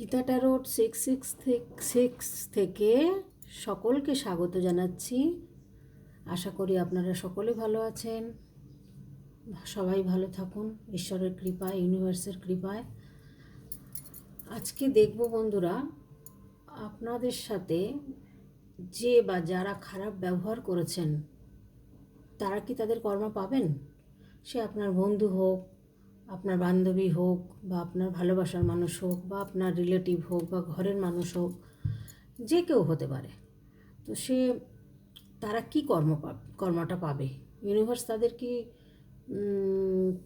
Gita tarot six six six থেকে সকলকে স্বাগত জানাচ্ছি। আশা করি আপনারা সকলে ভালো আছেন। সবাই ভালো থাকুন, ঈশ্বরের কৃপায়, ইউনিভার্সের কৃপায়। আজকে দেখব বন্ধুরা, আপনাদের সাথে যে বা যারা খারাপ ব্যবহার করেছেন, তারা কি তাদের কর্ম পাবেন? সে আপনার বন্ধু হোক আপনার বান্ধবী হোক বা আপনার ভালোবাসার মানুষ হোক বা আপনার রিলেটিভ হোক বা ঘরের মানুষ হোক, যে কেউ হতে পারে। তো সে, তারা কি কর্ম কর্মটা পাবে? ইউনিভার্স তাদের কি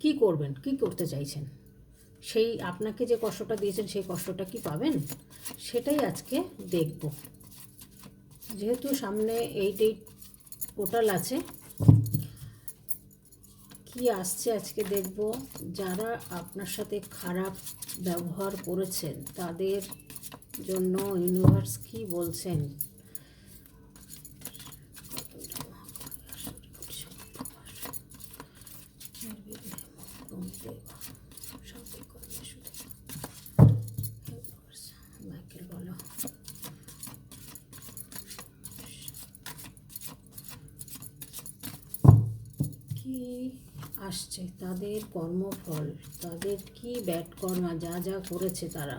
কি করবেন? কি করতে চাইছেন? সেই আপনাকে যে কষ্টটা দিয়েছেন, সেই কষ্টটা কি পাবেন? সেটাই আজকে দেখব। যেহেতু সামনে এইট এইট পোর্টাল আছে কি আসছে আজকে দেখব। যারা আপনার সাথে খারাপ ব্যবহার করেছেন, তাদের জন্য ইউনিভার্স কি বলছেন? আসছে। তাদের কর্মফল, তাদের কি ব্যাট কর্মা যা যা করেছে তারা,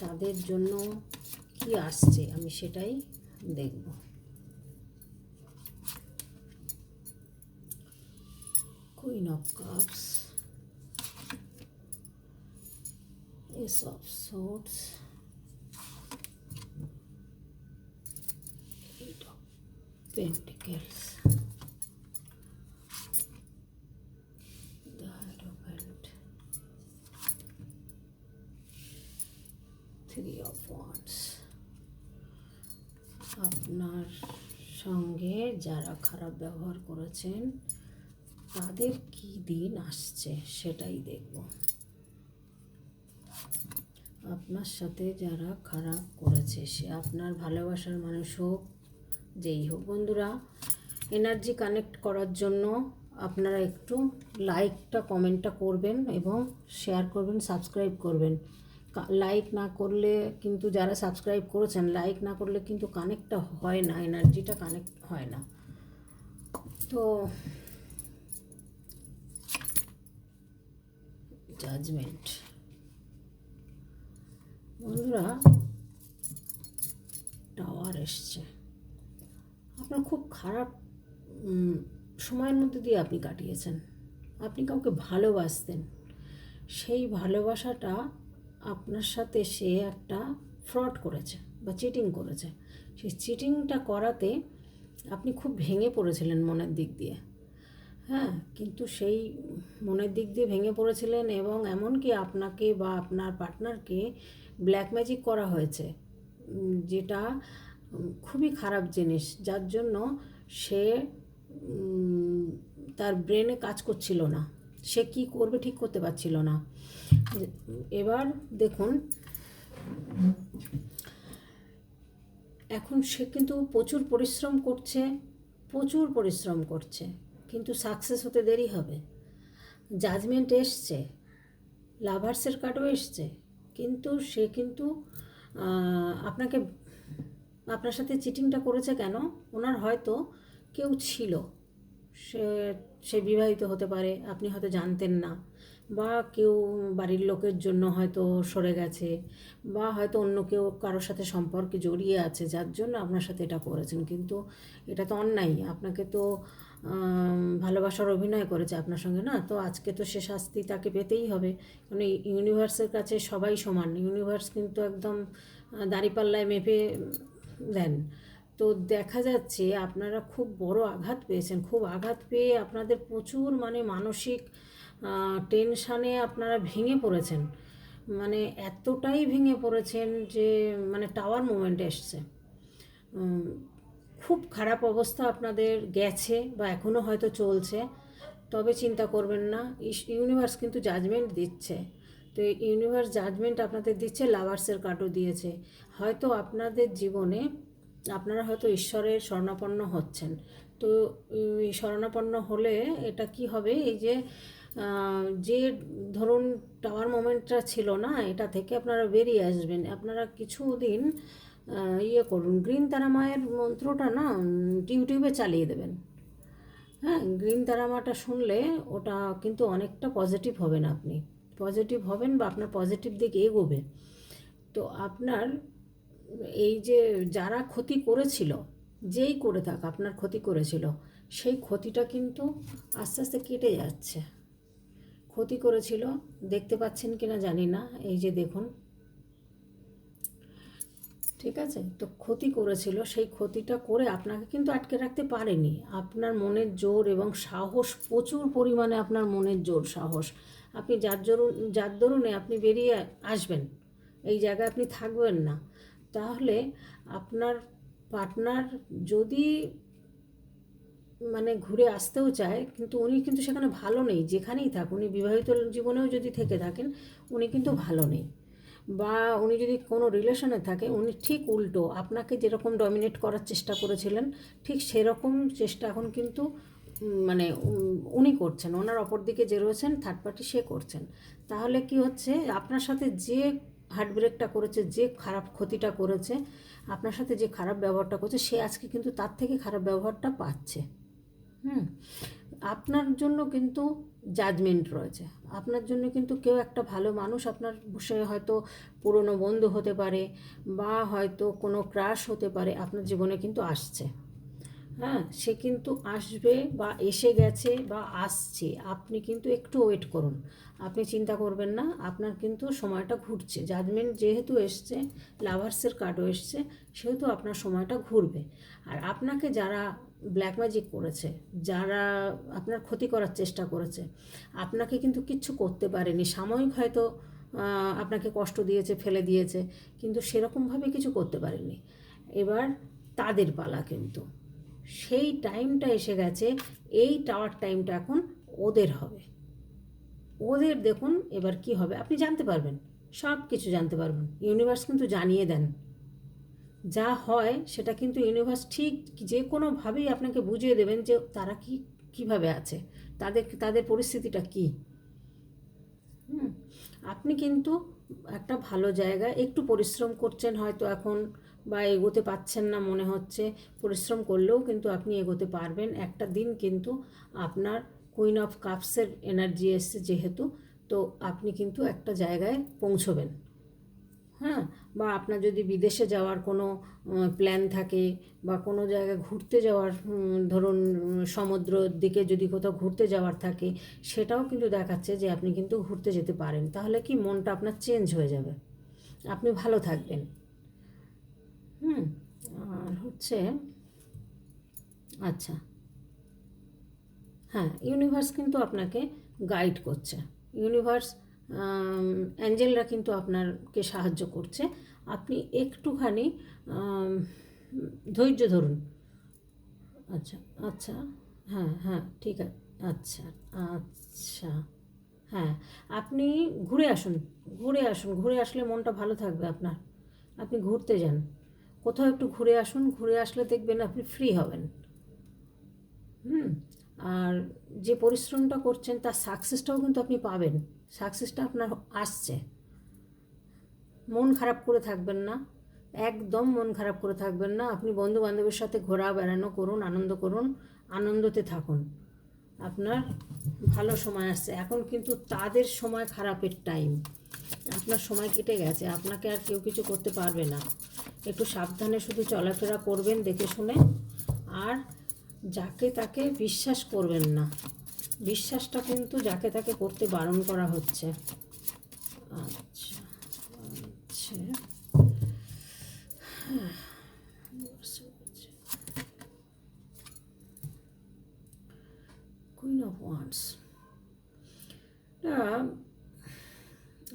তাদের জন্য কি আসছে আমি সেটাই দেখব। Queen of cups ace of swords pentacles the Hierophant. Three of Wands. আপনার সঙ্গে যারা খারাপ ব্যবহার করেছেন, তাদের কি দিন আসছে সেটাই দেখব। আপনার সাথে যারা খারাপ করেছে, সে আপনার ভালোবাসার মানুষ হোক, যেই হোক, বন্ধুরা এনার্জি কানেক্ট করার জন্য আপনারা একটু লাইকটা কমেন্টটা করবেন এবং শেয়ার করবেন সাবস্ক্রাইব করবেন। লাইক না করলে কিন্তু যারা সাবস্ক্রাইব করেছেন লাইক না করলে কিন্তু কানেক্টটা হয় না এনার্জিটা কানেক্ট হয় না। তো জাজমেন্ট বন্ধুরা টাওয়ার এসছে। আপনার খুব খারাপ সময়ের মধ্যে দিয়ে আপনি কাটিয়েছেন। আপনি কাউকে ভালোবাসতেন। সেই ভালোবাসাটা আপনার সাথে সে একটা ফ্রড করেছে বা চিটিং করেছে। সেই চিটিংটা করাতে আপনি খুব ভেঙে পড়েছিলেন মনের দিক দিয়ে। হ্যাঁ কিন্তু সেই মনের দিক দিয়ে ভেঙে পড়েছিলেন এবং এমনকি আপনাকে বা আপনার পার্টনারকে ব্ল্যাক ম্যাজিক করা হয়েছে যেটা খুবই খারাপ জিনিস, যার জন্য সে তার ব্রেনে কাজ করছিল না। সে কি করবে ঠিক করতে পারছিল না। এবার দেখুন, এখন সে কিন্তু প্রচুর পরিশ্রম করছে, প্রচুর পরিশ্রম করছে, কিন্তু সাকসেস হতে দেরি হবে। জাজমেন্ট এসছে লাভার্সের কার্ডও এসছে, কিন্তু সে কিন্তু আপনাকে, আপনার সাথে চিটিংটা করেছে কেন? ওনার হয়তো কেউ ছিল, সে সে বিবাহিত হতে পারে, আপনি হয়তো জানতেন না। বা কেউ বাড়ির লোকের জন্য হয়তো সরে গেছে, বা হয়তো অন্য কেউ কারোর সাথে সম্পর্কে জড়িয়ে আছে, যার জন্য আপনার সাথে এটা করেছেন। কিন্তু এটা তো অন্যায়। আপনাকে তো ভালোবাসার অভিনয় করেছে আপনার সঙ্গে, না? তো আজকে তো সে শাস্তি তাকে পেতেই হবে। কারণ ইউনিভার্সের কাছে সবাই সমান। ইউনিভার্স কিন্তু একদম দাঁড়িপাল্লায় মেপে দেন। তো দেখা যাচ্ছে আপনারা খুব বড় আঘাত পেয়েছেন। খুব আঘাত পেয়ে আপনাদের প্রচুর মানে মানসিক টেনশানে আপনারা ভেঙে পড়েছেন। মানে এতটাই ভেঙে পড়েছেন যে মানে টাওয়ার মুভমেন্ট এসছে। খুব খারাপ অবস্থা আপনাদের গেছে বা এখনও হয়তো চলছে। তবে চিন্তা করবেন না ইউনিভার্স কিন্তু জাজমেন্ট দিচ্ছে। তো ইউনিভার্স জাজমেন্ট আপনাদের দিচ্ছে লাভার্সের কার্ডও দিয়েছে। হয়তো আপনাদের জীবনে আপনারা হয়তো ঈশ্বরের স্বর্ণাপন্ন হচ্ছেন। তো শরণাপন্ন হলে এটা কি হবে? এই যে যে ধরুন টাওয়ার মোমেন্টটা ছিল না, এটা থেকে আপনারা বেরিয়ে আসবেন। আপনারা কিছু দিন ইয়ে করুন। গ্রিন তারামায়ের মন্ত্রটা না, ইউটিউবে চালিয়ে দেবেন। হ্যাঁ গ্রিন তারামাটা শুনলে ওটা কিন্তু অনেকটা পজিটিভ হবেন আপনি। পজিটিভ হবেন বা আপনার পজিটিভ দিকে এগোবে। তো আপনার এই যে যারা ক্ষতি করেছিল, যেই করে থাক, আপনার ক্ষতি করেছিল, সেই ক্ষতিটা কিন্তু আস্তে আস্তে কেটে যাচ্ছে। ক্ষতি করেছিল, দেখতে পাচ্ছেন কি না জানি না, এই যে দেখুন। ঠিক আছে? তো ক্ষতি করেছিল, সেই ক্ষতিটা করে আপনাকে কিন্তু আটকে রাখতে পারেনি। আপনার মনের জোর এবং সাহস, প্রচুর পরিমাণে আপনার মনের জোর, সাহস। আপনি যার জরুন, যার দরুনে আপনি বেরিয়ে আসবেন, এই জায়গায় আপনি থাকবেন না। তাহলে আপনার পার্টনার যদি মানে ঘুরে আসতেও চায়, কিন্তু উনি কিন্তু সেখানে ভালো নেই, যেখানেই থাক, উনি বিবাহিত জীবনেও যদি থেকে থাকেন, উনি কিন্তু ভালো নেই। বা উনি যদি কোনো রিলেশনে থাকে, উনি ঠিক উল্টো, আপনাকে যেরকম ডমিনেট করার চেষ্টা করেছিলেন, ঠিক সেরকম চেষ্টা এখন কিন্তু মানে উনি করছেন, ওনার অপর দিকে যে রয়েছেন থার্ড পার্টি সে করছেন। তাহলে কি হচ্ছে, আপনার সাথে যে হার্ট ব্রেকটা করেছে, যে খারাপ ক্ষতিটা করেছে, আপনার সাথে যে খারাপ ব্যবহারটা করছে, সে আজকে কিন্তু তার থেকে খারাপ ব্যবহারটা পাচ্ছে। হুম? আপনার জন্য কিন্তু জাজমেন্ট রয়েছে। আপনার জন্য কিন্তু কেউ একটা ভালো মানুষ আপনার সে হয়তো পুরনো বন্ধু হতে পারে বা হয়তো কোনো ক্রাশ হতে পারে, আপনার জীবনে কিন্তু আসছে। হ্যাঁ। সে কিন্তু আসবে বা এসে গেছে বা আসছে, আপনি কিন্তু একটু ওয়েট করুন। আপনি চিন্তা করবেন না, আপনার কিন্তু সময়টা ঘুরছে। জাজমেন্ট যেহেতু এসছে লাভার্সের কার্ডও এসছে, সেহেতু আপনার সময়টা ঘুরবে। আর আপনাকে যারা ব্ল্যাক ম্যাজিক করেছে, যারা আপনার ক্ষতি করার চেষ্টা করেছে, আপনাকে কিন্তু কিচ্ছু করতে পারেনি। সাময়িক হয়তো আপনাকে কষ্ট দিয়েছে, ফেলে দিয়েছে, কিন্তু সেরকমভাবে কিছু করতে পারেনি এবার তাদের পালা কিন্তু। সেই টাইমটা এসে গেছে, এই টাওয়ার টাইমটা এখন ওদের হবে। ওদের দেখুন এবার কি হবে, আপনি জানতে পারবেন সব কিছু জানতে পারবেন ইউনিভার্স কিন্তু জানিয়ে দেন। যা হয় সেটা কিন্তু ইউনিভার্স ঠিক যে কোনোভাবেই আপনাকে বুঝিয়ে দেবেন যে তারা কি, কীভাবে আছে, তাদের তাদের পরিস্থিতিটা কী। আপনি কিন্তু একটা ভালো জায়গায় একটু পরিশ্রম করছেন হয়তো এখন বা এগোতে পাচ্ছেন না মনে হচ্ছে, পরিশ্রম করলেও কিন্তু আপনি এগোতে পারবেন। একটা দিন কিন্তু আপনার কুইন অফ কাপসের এনার্জি এসছে যেহেতু, তো আপনি কিন্তু একটা জায়গায় পৌঁছবেন। হ্যাঁ? বা আপনার যদি বিদেশে যাওয়ার কোনো প্ল্যান থাকে বা কোনো জায়গায় ঘুরতে যাওয়ার ধরুন সমুদ্রর দিকে যদি কোথাও ঘুরতে যাওয়ার থাকে, সেটাও কিন্তু দেখাচ্ছে যে আপনি কিন্তু ঘুরতে যেতে পারেন। তাহলে কি মনটা আপনার চেঞ্জ হয়ে যাবে? আপনি ভালো থাকবেন। হচ্ছে আচ্ছা। হ্যাঁ ইউনিভার্স কিন্তু আপনাকে গাইড করছে। ইউনিভার্স অ্যাঞ্জেলরা কিন্তু আপনাকে সাহায্য করছে। আপনি একটুখানি ধৈর্য ধরুন। আচ্ছা আচ্ছা হ্যাঁ হ্যাঁ ঠিক আছে আচ্ছা আচ্ছা হ্যাঁ আপনি ঘুরে আসুন ঘুরে আসুন, ঘুরে আসলে মনটা ভালো থাকবে আপনার। আপনি ঘুরতে যান। কোথাও একটু ঘুরে আসুন, ঘুরে আসলে দেখবেন আপনি ফ্রি হবেন। হুম? আর যে পরিশ্রমটা করছেন, তার সাকসেসটাও কিন্তু আপনি পাবেন। সাকসেসটা আপনার আসছে। মন খারাপ করে থাকবেন না। একদম মন খারাপ করে থাকবেন না। আপনি বন্ধু বান্ধবের সাথে ঘোরা, বেড়ানো করুন, আনন্দ করুন, আনন্দতে থাকুন। আপনার ভালো সময় আসছে। এখন কিন্তু তাদের সময় খারাপের টাইম আপনার সময় কেটে গেছে, আপনাকে আর কেউ কিছু করতে পারবে না। একটু সাবধানে শুধু চলাফেরা করবেন, দেখে শুনে। আর যাকে তাকে বিশ্বাস করবেন না। বিশ্বাসটা কিন্তু যাকে তাকে করতে বারণ করা হচ্ছে। আচ্ছা আচ্ছা।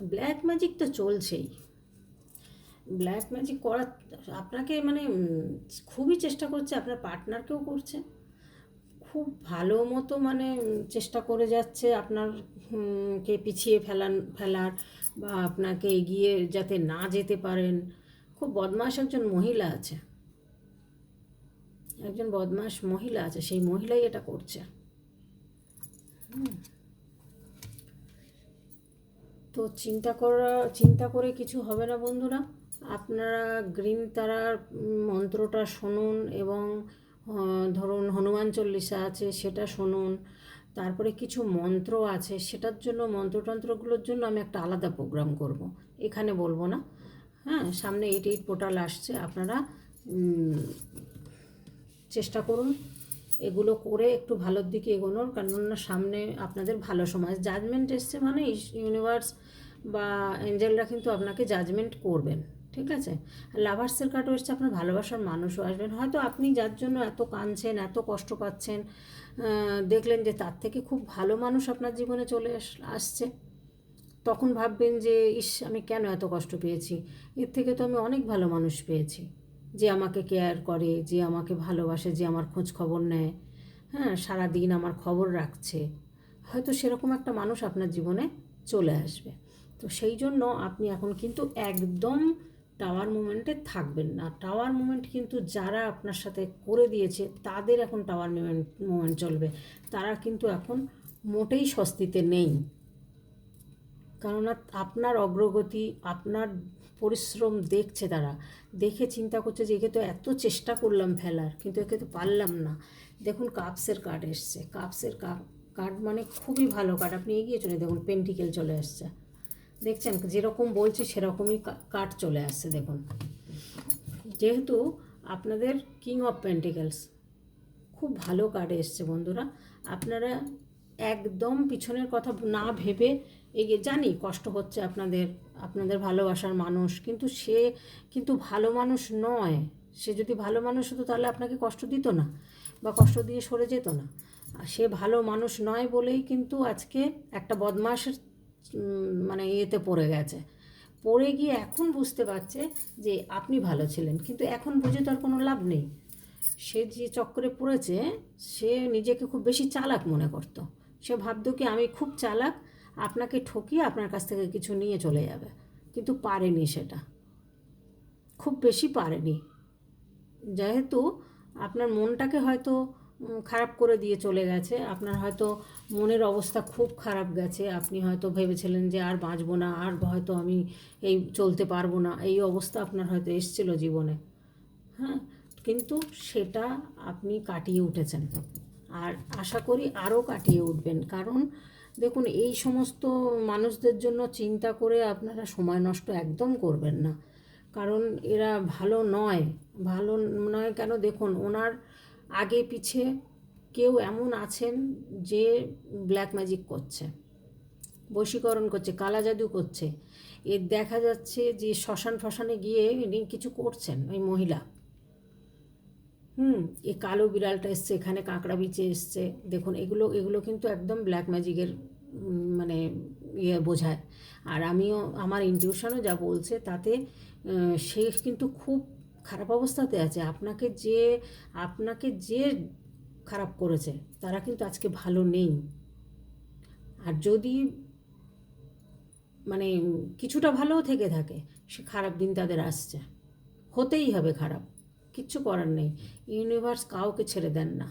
ব্ল্যাক ম্যাজিক তো চলছেই। ব্ল্যাক ম্যাজিক করার, আপনাকে মানে খুবই চেষ্টা করছে, আপনার পার্টনারকেও করছে। খুব ভালো মতো মানে চেষ্টা করে যাচ্ছে আপনার কে পিছিয়ে ফেলান, ফেলার বা আপনাকে এগিয়ে যাতে না যেতে পারেন। খুব বদমাশ একজন মহিলা আছে। একজন বদমাশ মহিলা আছে, সেই মহিলাই এটা করছে। হুম। তো চিন্তা করা, চিন্তা করে কিছু হবে না বন্ধুরা। আপনারা গ্রিন তারার মন্ত্রটা শুনুন এবং ধরুন হনুমান চল্লিশা আছে সেটা শুনুন। তারপরে কিছু মন্ত্র আছে সেটার জন্য, মন্ত্রতন্ত্রগুলোর জন্য আমি একটা আলাদা প্রোগ্রাম করব। এখানে বলব না। হ্যাঁ সামনে এইট এইট পোর্টাল আসছে। আপনারা চেষ্টা করুন। এগুলো করে একটু ভালোর দিকে এগোনোর, কেননা সামনে আপনাদের ভালো সময়। জাজমেন্ট এসছে মানে ইউনিভার্স বা এঞ্জেলরা কিন্তু আপনাকে জাজমেন্ট করবেন, ঠিক আছে? লাভার্সের কার্ডও এসছে, আপনার ভালোবাসার মানুষও আসবেন। হয়তো আপনি যার জন্য এত কাঁদছেন, এত কষ্ট পাচ্ছেন দেখলেন যে তার থেকে খুব ভালো মানুষ আপনার জীবনে চলে আসছে, তখন ভাববেন যে, ইস, আমি কেন এত কষ্ট পেয়েছি? এর থেকে তো আমি অনেক ভালো মানুষ পেয়েছি। যে আমাকে কেয়ার করে, যে আমাকে ভালোবাসে, যে আমার খোঁজ খবর নেয়। হ্যাঁ সারাদিন আমার খবর রাখছে। হয়তো সেরকম একটা মানুষ আপনার জীবনে চলে আসবে। তো সেই জন্য আপনি এখন কিন্তু একদম টাওয়ার মুভমেন্টে থাকবেন না। টাওয়ার মুভমেন্ট কিন্তু যারা আপনার সাথে করে দিয়েছে, তাদের এখন টাওয়ার মুভমেন্ট মুভমেন্ট চলবে। তারা কিন্তু এখন মোটেই স্বস্তিতে নেই। কেননা আপনার অগ্রগতি, আপনার পরিশ্রম দেখছে তারা। দেখে চিন্তা করছে যে, একে তো এত চেষ্টা করলাম ফেলার, কিন্তু একে তো পারলাম না। দেখুন কাপসের কার্ড এসছে। কাপসের কাপ কার্ড মানে খুবই ভালো কার্ড আপনি এগিয়ে চলে, দেখুন পেন্টিকেল চলে আসছে। দেখছেন? যেরকম বলছি, সেরকমই কার্ড চলে আসছে, দেখুন। যেহেতু আপনাদের কিং অফ পেন্টিকেলস খুব ভালো কার্ড এসছে বন্ধুরা। আপনারা একদম পিছনের কথা না ভেবে এগিয়ে, জানি কষ্ট হচ্ছে আপনাদের আপনাদের ভালোবাসার মানুষ। কিন্তু সে কিন্তু ভালো মানুষ নয়। সে যদি ভালো মানুষ হতো তাহলে আপনাকে কষ্ট দিত না বা কষ্ট দিয়ে সরে যেত না। আর সে ভালো মানুষ নয় বলেই কিন্তু আজকে একটা বদমাসের মানে ইয়েতে পড়ে গেছে। পড়ে গিয়ে এখন বুঝতে পারছে যে আপনি ভালো ছিলেন। কিন্তু এখন বুঝে তো আর কোনো লাভ নেই। সে যে চক্করে পড়েছে, সে নিজেকে খুব বেশি চালাক মনে করতো। সে ভাবতো কি আমি খুব চালাক আপনাকে ঠকিয়ে আপনার কাছ থেকে কিছু নিয়ে চলে যাবে। কিন্তু পারেনি সেটা। খুব বেশি পারেনি। যেহেতু আপনার মনটাকে হয়তো খারাপ করে দিয়ে চলে গেছে, আপনার হয়তো মনের অবস্থা খুব খারাপ গেছে, আপনি হয়তো ভেবেছিলেন যে আর বাঁচবো না, আর হয়তো আমি এই চলতে পারব না, এই অবস্থা আপনার হয়তো এসছিল জীবনে। হ্যাঁ কিন্তু সেটা আপনি কাটিয়ে উঠেছেন। আর আশা করি আরও কাটিয়ে উঠবেন। কারণ দেখুন, এই সমস্ত মানুষদের জন্য চিন্তা করে আপনারা সময় নষ্ট একদম করবেন না। কারণ এরা ভালো নয় ভালো নয় কেন? দেখুন, ওনার আগে পিছে কেউ এমন আছেন যে ব্ল্যাক ম্যাজিক করছে, বশীকরণ করছে, কালা জাদু করছে। এর দেখা যাচ্ছে যে শ্মশান ফশানে গিয়ে কিছু করছেন, ওই মহিলা। হুম এই কালো বিড়ালটা এসছে, এখানে কাঁকড়া বিচে এসছে। দেখুন, এগুলো এগুলো কিন্তু একদম ব্ল্যাক ম্যাজিকের মানে ইয়ে বোঝায়। আর আমিও, আমার ইনটিউশনও যা বলছে তাতে সে কিন্তু খুব খারাপ অবস্থাতে আছে। আপনাকে যে আপনাকে যে খারাপ করেছে, তারা কিন্তু আজকে ভালো নেই। আর যদি মানে কিছুটা ভালোও থেকে থাকে, সে খারাপ দিন তাদের আসছে। হতেই হবে খারাপ। কিচ্ছু করার নেই। ইউনিভার্স কাউকে ছেড়ে দেন না।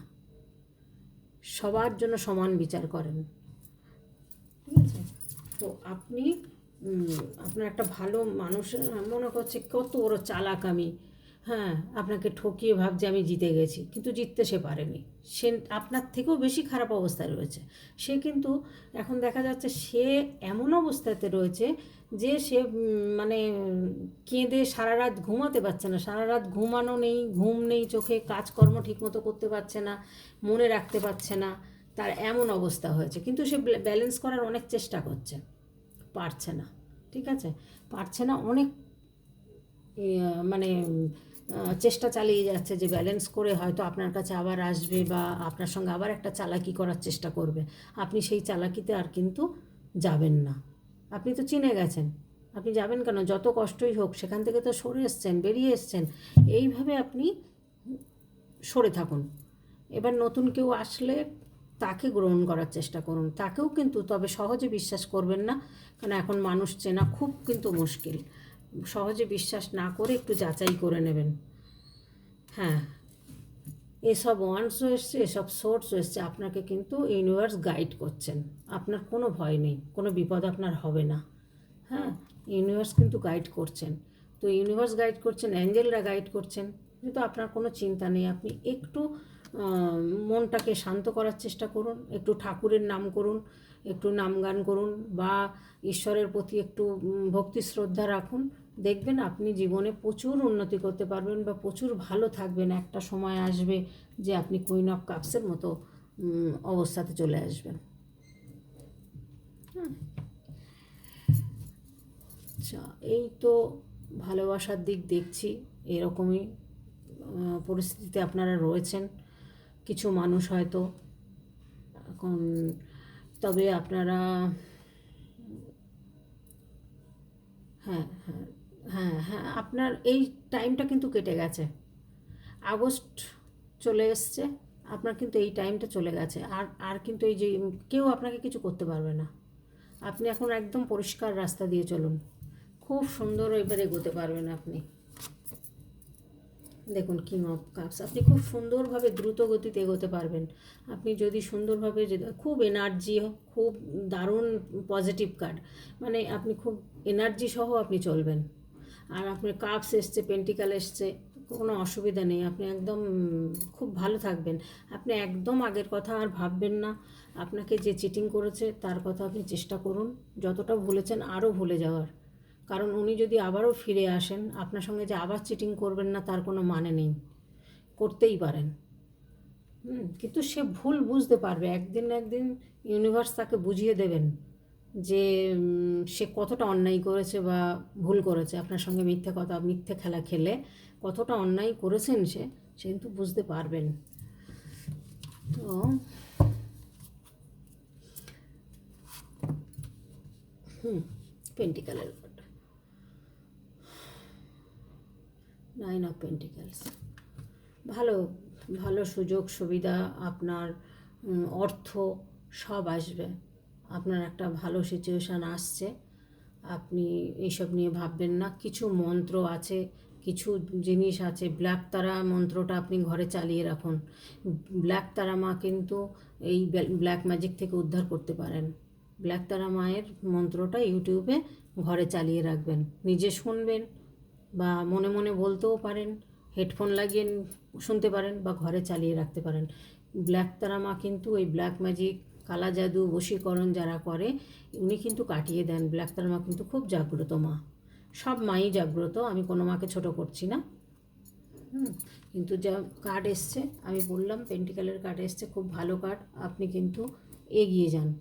সবার জন্য সমান বিচার করেন। ঠিক আছে? তো আপনি আপনার একটা ভালো মানুষ, মনে করছে কত বড় চালাক আমি। হ্যাঁ আপনাকে ঠকিয়ে ভাবছে আমি জিতে গেছি, কিন্তু জিততে সে পারেনি। সে আপনার থেকেও বেশি খারাপ অবস্থায় রয়েছে। সে কিন্তু এখন দেখা যাচ্ছে সে এমন অবস্থাতে রয়েছে যে সে মানে কেঁদে সারা রাত ঘুমাতে পারছে না। সারা রাত ঘুমানো নেই, ঘুম নেই, চোখে কাজকর্ম ঠিকমতো করতে পারছে না, মনে রাখতে পারছে না, তার এমন অবস্থা হয়েছে। কিন্তু সে ব্যালেন্স করার অনেক চেষ্টা করছে। পারছে না, ঠিক আছে? পারছে না অনেক মানে চেষ্টা চালিয়ে যাচ্ছে যে ব্যালেন্স করে হয়তো আপনার কাছে আবার আসবে বা আপনার সঙ্গে আবার একটা চালাকি করার চেষ্টা করবে। আপনি সেই চালাকিতে আর কিন্তু যাবেন না। আপনি তো চিনে গেছেন। আপনি যাবেন কেন? যত কষ্টই হোক, সেখান থেকে তো সরে এসছেন, বেরিয়ে এসছেন। এইভাবে আপনি সরে থাকুন। এবার নতুন কেউ আসলে তাকে গ্রহণ করার চেষ্টা করুন। তাকেও কিন্তু তবে সহজে বিশ্বাস করবেন না। কারণ এখন মানুষ চেনা খুব কিন্তু মুশকিল। সহজে বিশ্বাস না করে একটু যাচাই করে নেবেন। হ্যাঁ এসব ওয়ান্সও এসছে এসব সোর্সও এসছে আপনাকে কিন্তু ইউনিভার্স গাইড করছেন। আপনার কোনো ভয় নেই, কোনো বিপদ আপনার হবে না। হ্যাঁ ইউনিভার্স কিন্তু গাইড করছেন। তো ইউনিভার্স গাইড করছেন, অ্যাঞ্জেলরা গাইড করছেন, কিন্তু আপনার কোনো চিন্তা নেই। আপনি একটু মনটাকে শান্ত করার চেষ্টা করুন, একটু ঠাকুরের নাম করুন, একটু নাম গান করুন, বা ঈশ্বরের প্রতি একটু ভক্তি শ্রদ্ধা রাখুন। দেখবেন আপনি জীবনে প্রচুর উন্নতি করতে পারবেন বা প্রচুর ভালো থাকবেন। একটা সময় আসবে যে আপনি কুইন অফ কাপসের মতো অবস্থাতে চলে আসবেন। আচ্ছা এই তো ভালোবাসার দিক দেখছি। এরকমই পরিস্থিতিতে আপনারা রয়েছেন। কিছু মানুষ হয়তো এখন, তবে আপনারা হ্যাঁ হ্যাঁ। হ্যাঁ হ্যাঁ আপনার এই টাইমটা কিন্তু কেটে গেছে। আগস্ট চলে এসছে, আপনার কিন্তু এই টাইমটা চলে গেছে। আর আর কিন্তু এই যে, কেউ আপনাকে কিছু করতে পারবে না। আপনি এখন একদম পরিষ্কার রাস্তা দিয়ে চলুন। খুব সুন্দর এবার এগোতে পারবেন আপনি। দেখুন কিং অফ কাপস। আপনি খুব সুন্দরভাবে দ্রুত গতিতে এগোতে পারবেন। আপনি যদি সুন্দরভাবে যদি খুব এনার্জি খুব দারুণ পজিটিভ কার্ড মানে আপনি খুব এনার্জি সহ আপনি চলবেন। আর আপনার কাপস এসছে পেন্টিকাল এসছে, কোনো অসুবিধা নেই। আপনি একদম, খুব ভালো থাকবেন। আপনি একদম আগের কথা আর ভাববেন না। আপনাকে যে চিটিং করেছে, তার কথা আপনি চেষ্টা করুন। যতটা ভুলেছেন, আরও ভুলে যাওয়ার। কারণ উনি যদি আবারও ফিরে আসেন, আপনার সঙ্গে যে আবার চিটিং করবেন না, তার কোনো মানে নেই। করতেই পারেন। কিন্তু সে ভুল বুঝতে পারবে। একদিন একদিন ইউনিভার্স তাকে বুঝিয়ে দেবেন। যে সে কতটা অন্যায় করেছে বা ভুল করেছে। আপনার সঙ্গে মিথ্যে কথা, মিথ্যে খেলা খেলে কতটা অন্যায় করেছেন সে সে কিন্তু বুঝতে পারবেন। তো হুম পেন্টিকালের কার্ড নাইন অফ পেন্টিকালস ভালো ভালো সুযোগ সুবিধা আপনার অর্থ সব আসবে। আপনার একটা ভালো সিচুয়েশান আসছে। আপনি এইসব নিয়ে ভাববেন না। কিছু মন্ত্র আছে, কিছু জিনিস আছে। ব্ল্যাক তারা মন্ত্রটা আপনি ঘরে চালিয়ে রাখুন। ব্ল্যাক তারা মা কিন্তু এই ব্ল্যাক ম্যাজিক থেকে উদ্ধার করতে পারেন। ব্ল্যাক তারা মায়ের মন্ত্রটা ইউটিউবে ঘরে চালিয়ে রাখবেন। নিজে শুনবেন বা মনে মনে বলতেও পারেন হেডফোন লাগিয়ে শুনতে পারেন বা ঘরে চালিয়ে রাখতে পারেন। ব্ল্যাক তারা মা কিন্তু ওই ব্ল্যাক ম্যাজিক কালা জাদু, বশীকরণ যারা করে, উনি কিন্তু কাটিয়ে দেন। ব্ল্যাক তারা মা কিন্তু খুব জাগ্রত মা। সব মাই জাগ্রত, আমি কোনো মাকে ছোট করছি না। কিন্তু যা কার্ড এসছে, আমি বললাম, পেন্টিকালের কার্ড এসছে, খুব ভালো কার্ড, আপনি কিন্তু এগিয়ে যান।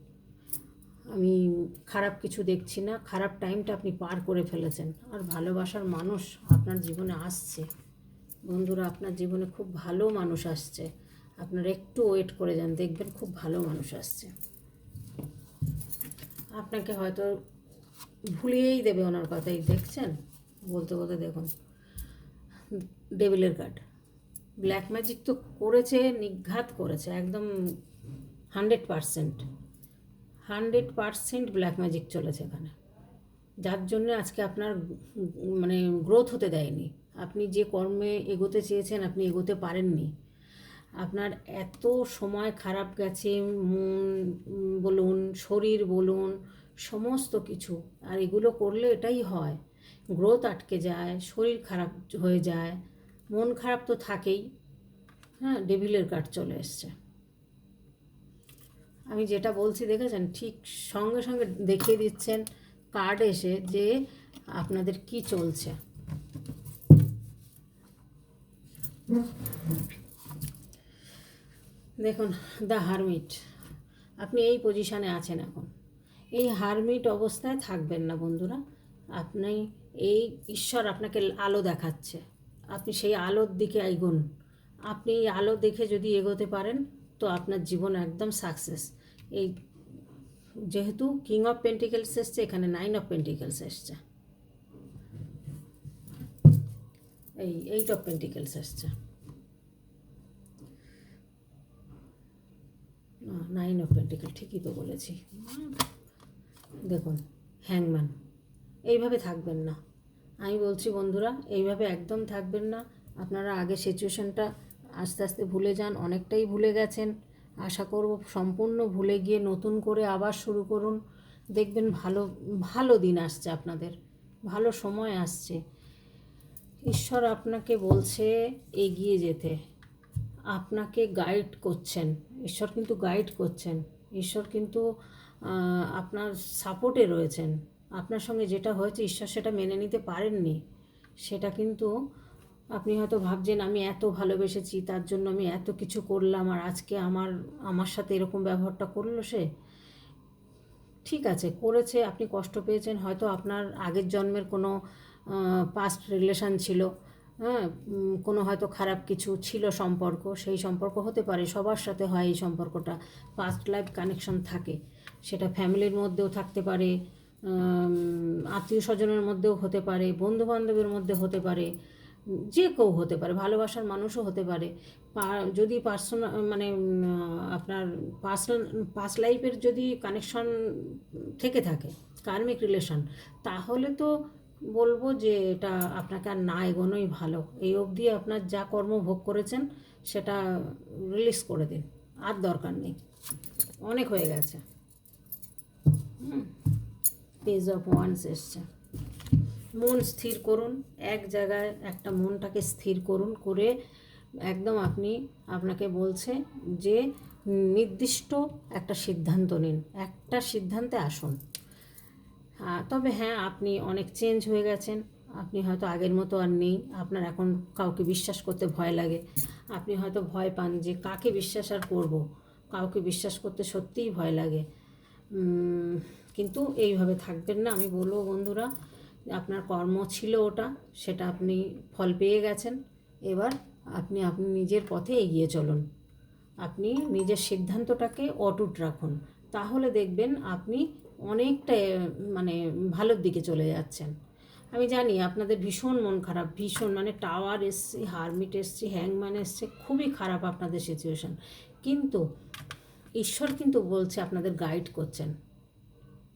আমি খারাপ কিছু দেখছি না, খারাপ টাইমটা আপনি পার করে ফেলেছেন। আর ভালোবাসার মানুষ আপনার জীবনে আসছে। বন্ধুরা, আপনার জীবনে খুব ভালো মানুষ আসছে। আপনারা একটু ওয়েট করে যান, দেখবেন খুব ভালো মানুষ আসছে। আপনাকে হয়তো ভুলিয়েই দেবে ওনার কথাই, দেখছেন? বলতে বলতে দেখুন ডেভিলের কার্ড ব্ল্যাক ম্যাজিক তো করেছে, নিঘাত করেছে, একদম hundred percent hundred percent black magic চলেছে এখানে। যার জন্য আজকে আপনার মানে গ্রোথ হতে দেয়নি। আপনি যে কর্মে এগোতে চেয়েছেন, আপনি এগোতে পারেননি। আপনার এত সময় খারাপ গেছে, মন বলুন, শরীর বলুন, সমস্ত কিছু। আর এগুলো করলে এটাই হয়। গ্রোথ আটকে যায়, শরীর খারাপ হয়ে যায়, মন খারাপ তো থাকেই। হ্যাঁ ডেভিলের কার্ড চলে এসছে। আমি যেটা বলছি, দেখেছেন? ঠিক সঙ্গে সঙ্গে দেখিয়ে দিচ্ছেন কার্ড এসে যে আপনাদের কি চলছে। দেখুন দ্য হারমিট আপনি এই পজিশানে আছেন এখন। এই হারমিট অবস্থায় থাকবেন না বন্ধুরা। আপনি এই ঈশ্বর আপনাকে আলো দেখাচ্ছে। আপনি সেই আলোর দিকে এগোন। আপনি এই আলো দেখে যদি এগোতে পারেন, তো আপনার জীবন একদম সাকসেস এই যেহেতু কিং অফ পেন্টিকেলস এসছে, এখানে নাইন অফ পেন্টিকেলস এসছে। এই এইট অফ পেন্টিকেলস এসছে। নাইন অফ পেন্টিকেল ঠিকই তো বলেছি। দেখুন হ্যাংম্যান এইভাবে থাকবেন না। আমি বলছি, বন্ধুরা, এইভাবে একদম থাকবেন না। আপনারা আগে সিচুয়েশনটা আস্তে আস্তে ভুলে যান, অনেকটাই ভুলে গেছেন। আশা করব সম্পূর্ণ ভুলে গিয়ে নতুন করে আবার শুরু করুন। দেখবেন ভালো ভালো দিন আসছে আপনাদের। ভালো সময় আসছে। ঈশ্বর আপনাকে বলছে, এগিয়ে যেতে। আপনাকে গাইড করছেন। ঈশ্বর কিন্তু গাইড করছেন। ঈশ্বর কিন্তু আপনার সাপোর্টে রয়েছেন। আপনার সঙ্গে যেটা হয়েছে, ঈশ্বর সেটা মেনে নিতে পারেননি। সেটা কিন্তু আপনি হয়তো ভাবছেন, আমি এত ভালোবেসেছি, তার জন্য আমি এত কিছু করলাম, আর আজকে আমার আমার সাথে এরকম ব্যবহারটা করল সে? ঠিক আছে, করেছে, আপনি কষ্ট পেয়েছেন। হয়তো আপনার আগের জন্মের কোনো পাস্ট রিলেশন ছিল। হ্যাঁ কোনো হয়তো খারাপ কিছু ছিল সম্পর্ক, সেই সম্পর্ক হতে পারে, সবার সাথে হয় এই সম্পর্কটা পাস্ট লাইফ কানেকশন থাকে। সেটা ফ্যামিলির মধ্যেও থাকতে পারে আত্মীয় স্বজনের মধ্যেও হতে পারে বন্ধু বান্ধবের মধ্যে হতে পারে, যে কেউ হতে পারে, ভালোবাসার মানুষও হতে পারে। যদি পার্সোনাল মানে আপনার পার্সোনাল পাস্ট লাইফের যদি কানেকশন থেকে থাকে কার্মিক রিলেশন তাহলে তো বলব যে এটা আপনাকে আর না এগোনোই ভালো। এই অবধি আপনার যা কর্ম ভোগ করেছেন, সেটা রিলিজ করে দিন। আর দরকার নেই। অনেক হয়ে গেছে। পেজ অফ ওয়ান্স এসছে। মন স্থির করুন। এক জায়গায় একটা মনটাকে স্থির করুন করে একদম আপনি, আপনাকে বলছে যে নির্দিষ্ট একটা সিদ্ধান্ত নিন। একটা সিদ্ধান্তে আসুন। তবে হ্যাঁ আপনি অনেক চেঞ্জ হয়ে গেছেন। আপনি হয়তো আগের মতো আর নেই। আপনার এখন কাউকে বিশ্বাস করতে ভয় লাগে। আপনি হয়তো ভয় পান যে কাকে বিশ্বাস আর করব? কাউকে বিশ্বাস করতে সত্যিই ভয় লাগে। কিন্তু এইভাবে থাকবেন না। আমি বলব, বন্ধুরা, আপনার কর্ম ছিল ওটা, সেটা আপনি ফল পেয়ে গেছেন। এবার আপনি আপনি নিজের পথে এগিয়ে চলুন। আপনি নিজের সিদ্ধান্তটাকে অটুট রাখুন। তাহলে দেখবেন আপনি অনেকটা মানে ভালোর দিকে চলে যাচ্ছেন। আমি জানি আপনাদের ভীষণ মন খারাপ, ভীষণ মানে টাওয়ার এসছে, হারমিট এসছে, হ্যাংম্যান এসছে, খুবই খারাপ আপনাদের সিচুয়েশান কিন্তু ঈশ্বর কিন্তু বলছে আপনাদের গাইড করছেন।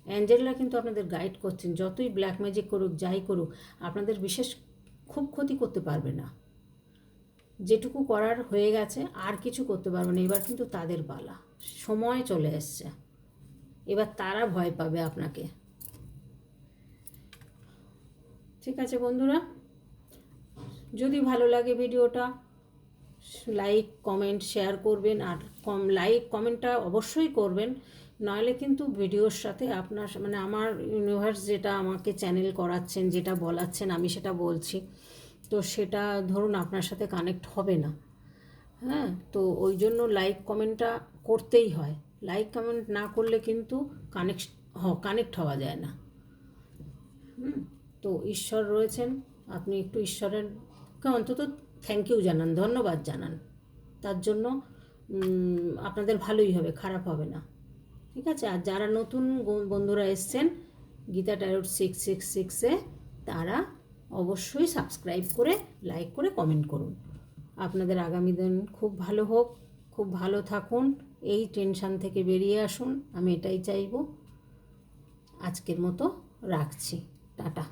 অ্যাঞ্জেলরা কিন্তু আপনাদের গাইড করছেন। যতই ব্ল্যাক ম্যাজিক করুক, যাই করুক, আপনাদের বিশেষ খুব ক্ষতি করতে পারবে না। যেটুকু করার হয়ে গেছে, আর কিছু করতে পারবে না। এবার কিন্তু তাদের পালা। সময় চলে এসছে। এবার তারা ভয় পাবে আপনাকে। ঠিক আছে বন্ধুরা, যদি ভালো লাগে ভিডিওটা, লাইক, কমেন্ট, শেয়ার করবেন, আর কম, লাইক, কমেন্টটা অবশ্যই করবেন নাহলে কিন্তু ভিডিওর সাথে আপনার মানে আমার ইউনিভার্স যেটা আমাকে চ্যানেল করাচ্ছেন, যেটা বলাচ্ছেন, আমি সেটা বলছি। তো সেটা ধরুন আপনার সাথে কানেক্ট হবে না। হ্যাঁ তো ওই জন্য লাইক, কমেন্টটা করতেই হয়। লাইক কমেন্ট না করলে কিন্তু কানেক্ট হ কানেক্ট হওয়া যায় না। হুম? তো ঈশ্বর রয়েছেন, আপনি একটু ঈশ্বরেরকে অন্তত থ্যাংক ইউ জানান, ধন্যবাদ জানান। তার জন্য আপনাদের ভালোই হবে, খারাপ হবে না। ঠিক আছে? আর যারা নতুন বন্ধুরা এসছেন, গীতা ট্যারোট সিক্স সিক্স সিক্সে তারা অবশ্যই সাবস্ক্রাইব করে লাইক করে কমেন্ট করুন। আপনাদের আগামী দিন খুব ভালো হোক, খুব ভালো থাকুন। এই টেনশান থেকে বেরিয়ে আসুন আমি এটাই চাইব। আজকের মতো রাখছি। টাটা।